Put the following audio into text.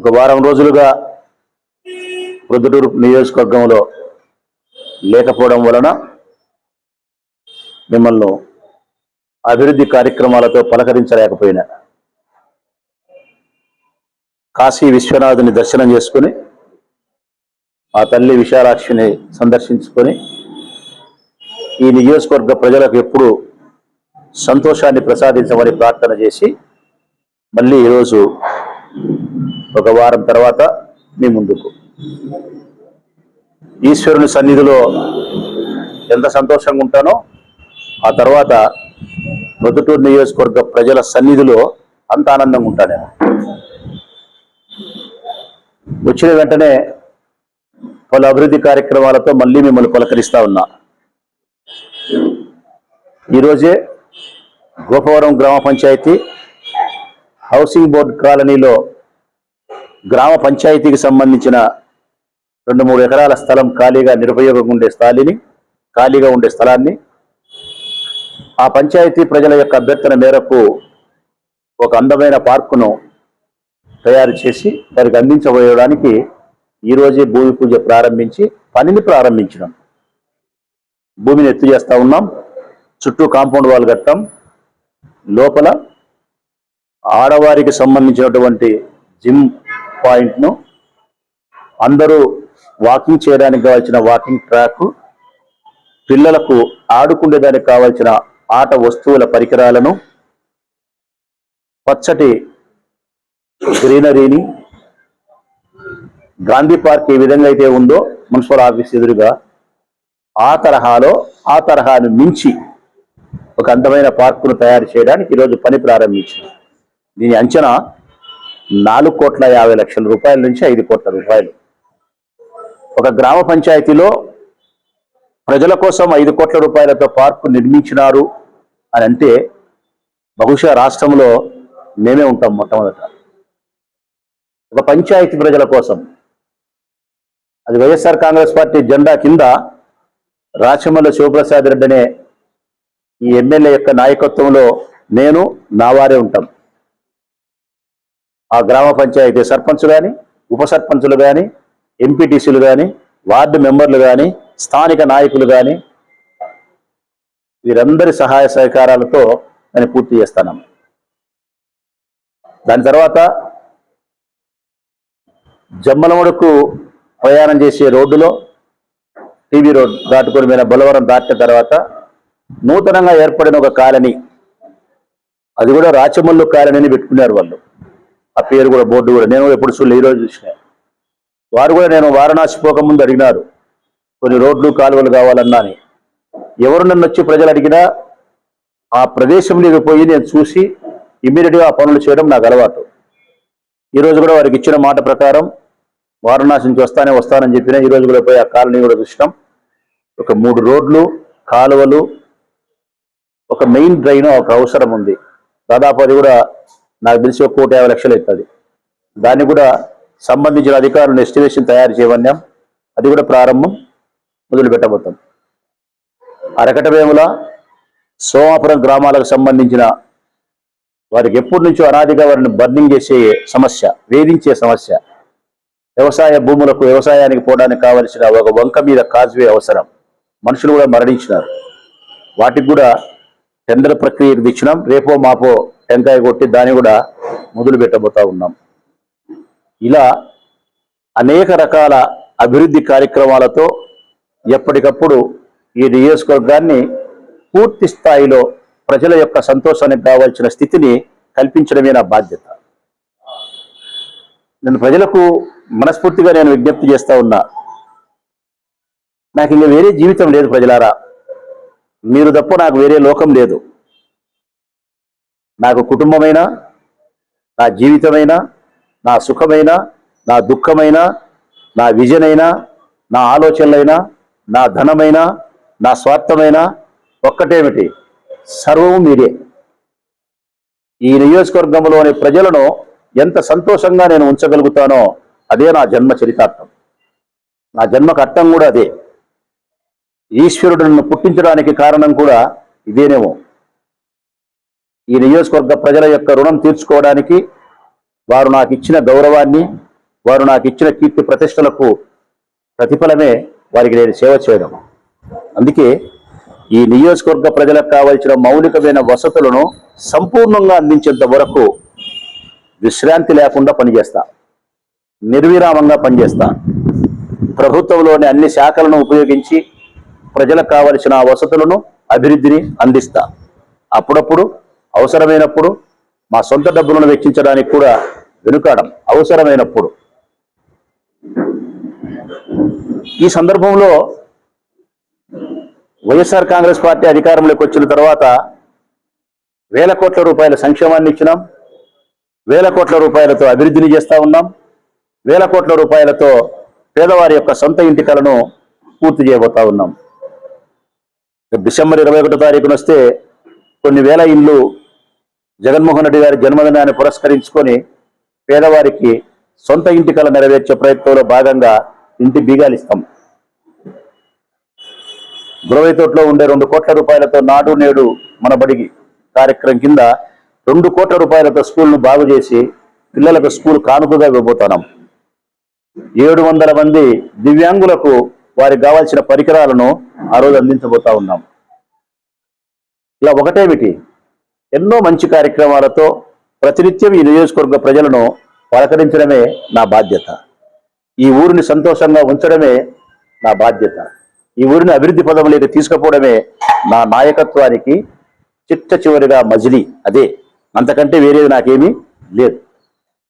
ఒక వారం రోజులుగా ప్రొద్దుటూరు నియోజకవర్గంలో లేకపోవడం వలన మిమ్మల్ని అభివృద్ధి కార్యక్రమాలతో పలకరించలేకపోయినా. కాశీ విశ్వనాథుని దర్శనం చేసుకుని ఆ తల్లి విశాలాక్షిని సందర్శించుకొని ఈ నియోజకవర్గ ప్రజలకు ఎప్పుడు సంతోషాన్ని ప్రసాదించమని ప్రార్థన చేసి మళ్ళీ ఈరోజు ఒక వారం తర్వాత మీ ముందుకు. ఈశ్వరుని సన్నిధిలో ఎంత సంతోషంగా ఉంటానో ఆ తర్వాత మృదుటూరు నియోజకవర్గ ప్రజల సన్నిధిలో అంత ఆనందంగా ఉంటాను వచ్చిన వెంటనే పలు అభివృద్ధి కార్యక్రమాలతో మళ్ళీ మిమ్మల్ని పలకరిస్తా ఉన్నా. ఈరోజే గోపవరం గ్రామ పంచాయతీ హౌసింగ్ బోర్డు కాలనీలో గ్రామ పంచాయతీకి సంబంధించిన రెండు మూడు ఎకరాల స్థలం ఖాళీగా నిరుపయోగంగా ఉండే స్థాయిని ఖాళీగా ఉండే స్థలాన్ని ఆ పంచాయతీ ప్రజల యొక్క అభ్యర్థన మేరకు ఒక అందమైన పార్కును తయారు చేసి దానికి అందించబోయడానికి ఈరోజే భూమి పూజ ప్రారంభించి పనిని ప్రారంభించినాం. భూమిని ఎత్తు చేస్తా ఉన్నాం. చుట్టూ కాంపౌండ్ వాల్ కట్టాం. లోపల ఆడవారికి సంబంధించినటువంటి జిమ్ పాయింట్ను అందరూ వాకింగ్ చేయడానికి కావాల్సిన వాకింగ్ ట్రాక్ పిల్లలకు ఆడుకునేదానికి కావాల్సిన ఆట వస్తువుల పరికరాలను పచ్చటి గ్రీనరీని గాంధీ పార్క్ ఏ విధంగా అయితే ఉందో మున్సిపల్ ఆఫీస్ ఎదురుగా ఆ తరహాలో ఆ తరహాను మించి ఒక అందమైన పార్కును తయారు చేయడానికి ఈరోజు పని ప్రారంభించింది దీని అంచనా నాలుగు కోట్ల యాభై లక్షల రూపాయల నుంచి ఐదు కోట్ల రూపాయలు. ఒక గ్రామ పంచాయతీలో ప్రజల కోసం ఐదు కోట్ల రూపాయలతో పార్కు నిర్మించినారు అని అంటే బహుశా రాష్ట్రంలో మేమే ఉంటాం మొట్టమొదట. ఒక పంచాయతీ ప్రజల కోసం. అది వైఎస్ఆర్ కాంగ్రెస్ పార్టీ జెండా కింద రాచమల్ల శివప్రసాద్ రెడ్డి అనే ఈ ఎమ్మెల్యే యొక్క నాయకత్వంలో నేను నా వారే ఉంటాం. ఆ గ్రామ పంచాయతీ సర్పంచ్ కానీ ఉప సర్పంచులు కానీ ఎంపీటీసీలు కానీ వార్డు మెంబర్లు కానీ స్థానిక నాయకులు కానీ వీరందరి సహాయ సహకారాలతో నేను పూర్తి చేస్తాను. దాని తర్వాత జమ్మలముడుకు ప్రయాణం చేసే రోడ్డులో టీవీ రోడ్ దాటుకొని మీద బొలవరం దాటిన తర్వాత నూతనంగా ఏర్పడిన ఒక కాలనీ. అది కూడా రాచమల్లు కాలనీని పెట్టుకున్నారు వాళ్ళు. ఆ పేరు కూడా బోర్డు కూడా. నేను ఎప్పుడు చూడలే ఈ రోజు చూసిన. వారు కూడా నేను వారణాసి పోకముందు అడిగినారు. కొన్ని రోడ్లు కాలువలు కావాలన్నా అని ఎవరు నన్ను వచ్చి ప్రజలు అడిగినా ఆ ప్రదేశంలోకి పోయి నేను చూసి ఇమ్మీడియట్గా ఆ పనులు చేయడం నాకు అలవాటు. ఈరోజు కూడా వారికి ఇచ్చిన మాట ప్రకారం వారణాసి నుంచి వస్తానే వస్తానని చెప్పిన ఈరోజు కూడా పోయి ఆ కాలనీ కూడా చూసినాం. ఒక మూడు రోడ్లు కాలువలు ఒక మెయిన్ డ్రైన్ ఒక అవసరం ఉంది. దాదాపు అది కూడా నాకు తెలిసి ఒక కోటి యాభై లక్షలు అవుతుంది. దాన్ని కూడా సంబంధించిన అధికారులను ఎస్టిమేషన్ తయారు చేయమన్నాం. అది కూడా ప్రారంభం మొదలు పెట్టబోతాం. అరకటవేముల సోమాపురం గ్రామాలకు సంబంధించిన వారికి ఎప్పటి నుంచో అనాదిగా వారిని బర్నింగ్ చేసే సమస్య వేధించే సమస్య వ్యవసాయ భూములకు వ్యవసాయానికి పోవడానికి కావలసిన ఒక వంక మీద కాజ్వే అవసరం. మనుషులు కూడా మరణించినారు. వాటికి కూడా టెండర్ ప్రక్రియకు తెచ్చినాం. రేపో మాపో టెంకాయ కొట్టి దాన్ని కూడా మొదలు పెట్టబోతా ఉన్నాం. ఇలా అనేక రకాల అభివృద్ధి కార్యక్రమాలతో ఎప్పటికప్పుడు ఈ నియోజకవర్గాన్ని పూర్తి స్థాయిలో ప్రజల యొక్క సంతోషానికి కావాల్సిన స్థితిని కల్పించడమే నా బాధ్యత. నేను ప్రజలకు మనస్ఫూర్తిగా నేను విజ్ఞప్తి చేస్తూ ఉన్నా నాకు ఇంకా వేరే జీవితం లేదు ప్రజలారా. మీరు తప్ప నాకు వేరే లోకం లేదు. నాకు కుటుంబమైనా నా జీవితమైనా నా సుఖమైనా నా దుఃఖమైనా నా విజన్ అయినా నా ఆలోచనలైనా నా ధనమైనా నా స్వార్థమైనా ఒక్కటేమిటి? సర్వము మీరే ఈ నియోజకవర్గంలోని ప్రజలను ఎంత సంతోషంగా నేను ఉంచగలుగుతానో అదే నా జన్మ చరితార్థం. నా జన్మకు అర్థం కూడా అదే. ఈశ్వరుడు నన్ను పుట్టించడానికి కారణం కూడా ఇదేనేమో. ఈ నియోజకవర్గ ప్రజల యొక్క రుణం తీర్చుకోవడానికి వారు నాకు ఇచ్చిన గౌరవాన్ని వారు నాకు ఇచ్చిన కీర్తి ప్రతిష్టలకు ప్రతిఫలమే వారికి నేను సేవ చేయడం. అందుకే ఈ నియోజకవర్గ ప్రజలకు కావలసిన మౌలికమైన వసతులను సంపూర్ణంగా అందించేంత వరకు విశ్రాంతి లేకుండా పనిచేస్తా. నిర్విరామంగా పనిచేస్తా. ప్రభుత్వంలోని అన్ని శాఖలను ఉపయోగించి ప్రజలకు కావలసిన ఆ వసతులను అభివృద్ధిని అందిస్తా. అప్పుడప్పుడు అవసరమైనప్పుడు మా సొంత డబ్బులను వెచ్చించడానికి కూడా వెనుకాడం అవసరమైనప్పుడు. ఈ సందర్భంలో వైఎస్ఆర్ కాంగ్రెస్ పార్టీ అధికారంలోకి వచ్చిన తర్వాత వేల కోట్ల రూపాయల సంక్షేమాన్ని ఇచ్చినాం వేల కోట్ల రూపాయలతో అభివృద్ధిని చేస్తూ ఉన్నాం వేల కోట్ల రూపాయలతో పేదవారి యొక్క సొంత ఇంటి కలను పూర్తి చేయబోతా ఉన్నాం. డిసెంబర్ ఇరవై ఒకటో తారీఖున వస్తే కొన్ని వేల ఇళ్ళు జగన్మోహన్ రెడ్డి గారి జన్మదినాన్ని పురస్కరించుకొని పేదవారికి సొంత ఇంటి కళ నెరవేర్చే ప్రయత్నంలో భాగంగా ఇంటి బీగాలు ఇస్తాం. గురవైతోట్లో ఉండే రెండు కోట్ల రూపాయలతో నాడు నేడు మన బడిగి కార్యక్రమం కింద రెండు కోట్ల రూపాయలతో స్కూల్ను బాగు చేసి పిల్లలకు స్కూల్ కానుకగా ఇవ్వబోతున్నాం. ఏడు వందల మంది దివ్యాంగులకు వారికి కావాల్సిన పరికరాలను ఆ రోజు అందించబోతా ఉన్నాం. ఇలా ఒకటేమిటి? ఎన్నో మంచి కార్యక్రమాలతో ప్రతినిత్యం ఈ నియోజకవర్గ ప్రజలను పలకరించడమే నా బాధ్యత. ఈ ఊరిని సంతోషంగా ఉంచడమే నా బాధ్యత. ఈ ఊరిని అభివృద్ధి పదంలోకి తీసుకుపోవడమే నా నాయకత్వానికి చిట్ట చివరిగా మజిలీ. అదే అంతకంటే వేరేది నాకేమీ లేదు.